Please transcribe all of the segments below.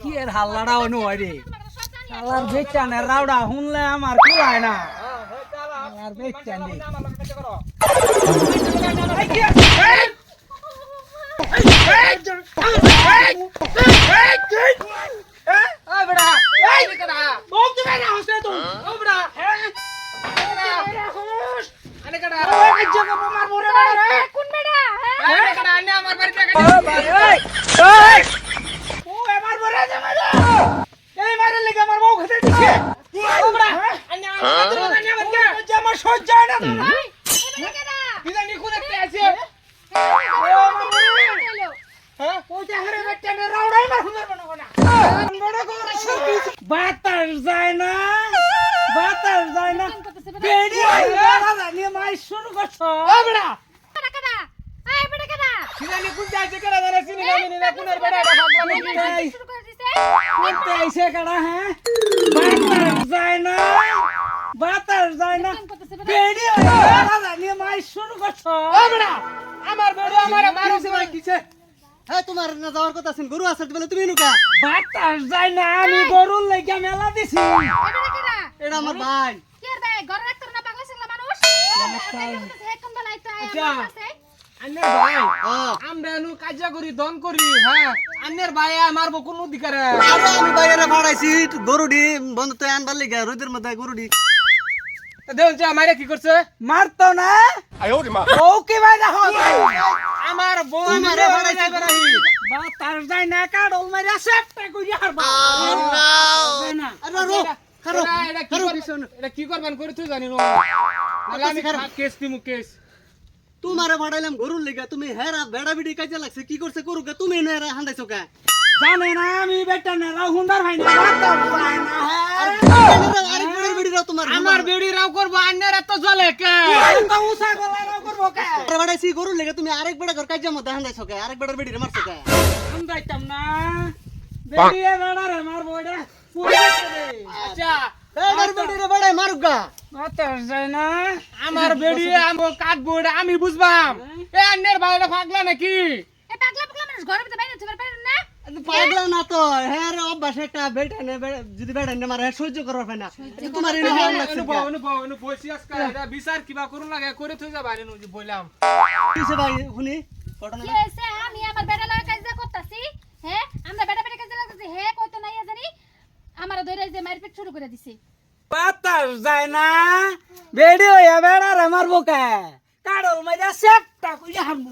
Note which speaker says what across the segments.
Speaker 1: কি এর হাল্লাটা অনু হয় রে? আল্লাহর বেচানের রাউডা শুনলে আমার কি হয় না?
Speaker 2: হ্যাঁ, হ্যাঁ, আমার?
Speaker 3: কোন হ্যাঁ
Speaker 1: সহ্য হয় না
Speaker 2: বিদানি খুদ একটা আছে। হ্যাঁ?
Speaker 1: বাতাস যায় না বাতাস যায় না
Speaker 3: করতেছে বেড়া
Speaker 1: বেড়ি আইলা জানি মাই শুরু করছ
Speaker 2: ও বেটা,
Speaker 3: বেড়া কেডা এই বেড়া কেডা
Speaker 2: বিদানি খুদ আছে কেডা জানে চিনি না মিনি না কোনের বেটা এটা ভাগলা নাকি?
Speaker 1: এই
Speaker 3: শুরু করে দিছে
Speaker 1: করতে আইছে কাড়া হ্যাঁ বাতাস যায় না বাতাস যায় না।
Speaker 3: বেড়া
Speaker 1: বেড়ি আইলা জানি? মাই শুরু করছ।
Speaker 2: ও বেটা, আমার বেড়ে আমার মারিছে ভাই কিছে
Speaker 4: হ্যাঁ তোমার না যাওয়ার কথা আছে গরু আছে বলে তুমি নুকা
Speaker 1: বাতাস যায় না আমি গরুর লাগা মেলা দিছি।
Speaker 4: এটা আমার ভাই।
Speaker 3: কি ভাই ঘরে রাখতো না পাগলা ছিলা মানুষ।
Speaker 2: আচ্ছা।
Speaker 4: হ্যাঁ
Speaker 2: আমরা এনু কাজা করি দন করি হ্যাঁ? আন্নের ভাই মারবো কোন অধিকারে?
Speaker 4: আরে আমি বাইরে ভাড়াইছি গরুডি বন্ধ তো আনবার লিগা রোদের মধ্যে গরুডি।
Speaker 2: দেখুন যে কি করছে?
Speaker 1: মারতো না?
Speaker 2: আমার বউ
Speaker 4: আমারে বাড়াইছে
Speaker 2: বাড়াইছে বেড়াই
Speaker 1: যায় না। কাড়ল মাইরা সেপটা কইরা
Speaker 4: আরে খারো
Speaker 2: এটা কি করবেন এটা কি করবেন করে তুই জানি না আমি। কেস দিমু কেস
Speaker 4: তোমারে ভাড়াইলাম গরুর লিগা তুমি হেরা বেড়া বিড়ি কাজে লাগছে কি করছে করুকা তুমি না হেরা হান্দাইছো কা
Speaker 1: জানে না আমি বেটা না রাও হুন্দার ভাই না বাতাস যায় না হ্যাঁ
Speaker 4: আরেক বেড়ার বিড়ি রাও তোমার
Speaker 2: আমার বেড়ি রাও করব আন্নের এত জলে কে
Speaker 1: তো উসা গলা রাও করব কে
Speaker 4: আরে ভাড়াইছি গরুর লিগা তুমি আরেক বেড়া ঘর কাজে মধ্যে হান্দাইছো কা আরেক বেড়ার বিড়ি মারছো কা
Speaker 1: হুন্দাইতাম না বেরিয়ে বেড়া রে মারবো এটা।
Speaker 2: আচ্ছা
Speaker 1: না।
Speaker 2: আমার বেড়ি আমার কাটবো এটা আমি বুঝবাম। এ আন্নের ভাইটা ফাগলা নাকি?
Speaker 3: এই পাগলা পাগলা মানুষ ঘরের ভিতরে বাইরে থেকে পারেন না?
Speaker 4: পাগলা না তো। হ্যাঁ রে অভ্যাস একটা বেটা নে যদি বেড়া নে মারে সহ্য করার পায় না। তোমার এনে হারাম লাগছে
Speaker 2: অনুভব অনুভব অনুভব বসি আজকে এটা বিচার কিবা করুন লাগে করে থই যাবা রে নজি বললাম
Speaker 4: কিসে ভাই শুনি ঘটনা।
Speaker 3: কি হইছে আমি আমার বেড়া লাগা কাজ করতাছি হ্যাঁ? আমরা বেড়া কাজ লাগতাছি হে কইতো না ইয়া জানি আমার ধরে যে মারপিট শুরু করে দিছে।
Speaker 1: বাতাস যায় না। বেড়ি হইয়া বেড়া রে মারবো কে কাড়ল মাইরা সেপটা কইরা হারবো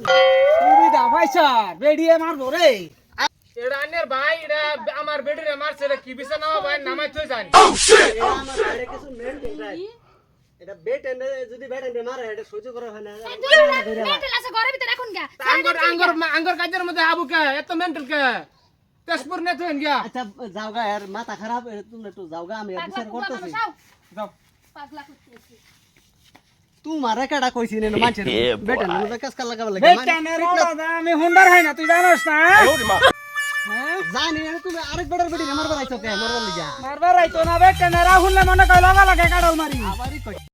Speaker 1: সুবিধা পাইছার বেড়িয়ে মারবো রে।
Speaker 2: এটা আন্নের ভাই এটা আমার বেড়িরে মারছে এটা কি বিচার নামা ভাই? নামাই থই জানি
Speaker 4: এটা আমার বাইরে কিছু মেনটেন এটা বেট এনে যদি বেট এনে মারে এটা সহ্য করার হয় না।
Speaker 3: মেন্টাল আছে ঘরের ভিতরে রাখুন গা।
Speaker 2: আঙ্গর আঙ্গর আঙ্গর কাজের মধ্যে আবু কে? এত মেন্টাল কে? তেজপুর নে থইন গিয়া।
Speaker 4: আচ্ছা যাও গা এর মাথা খারাপ তুমি একটু যাও গা আমি বিচার করতেছি।
Speaker 2: যাও।
Speaker 3: পাগলা করতেছি
Speaker 4: তোমারে কেডা কইছি নে মানুষের বেট এনে কাজ কাল লাগাবার লাগে?
Speaker 1: বেটা নে? আমি হুন্ডার হয় না তুই জানোস না? হ্যাঁ
Speaker 4: জানি না তুমি আরেক বেটার বেটি মারবার আইছো কে? মারবার লিগা।
Speaker 1: মারবার আইতো না বেটা নে রাহুল মনে কই লগা লাগে কাড়ল মারি।
Speaker 4: আবারই কই।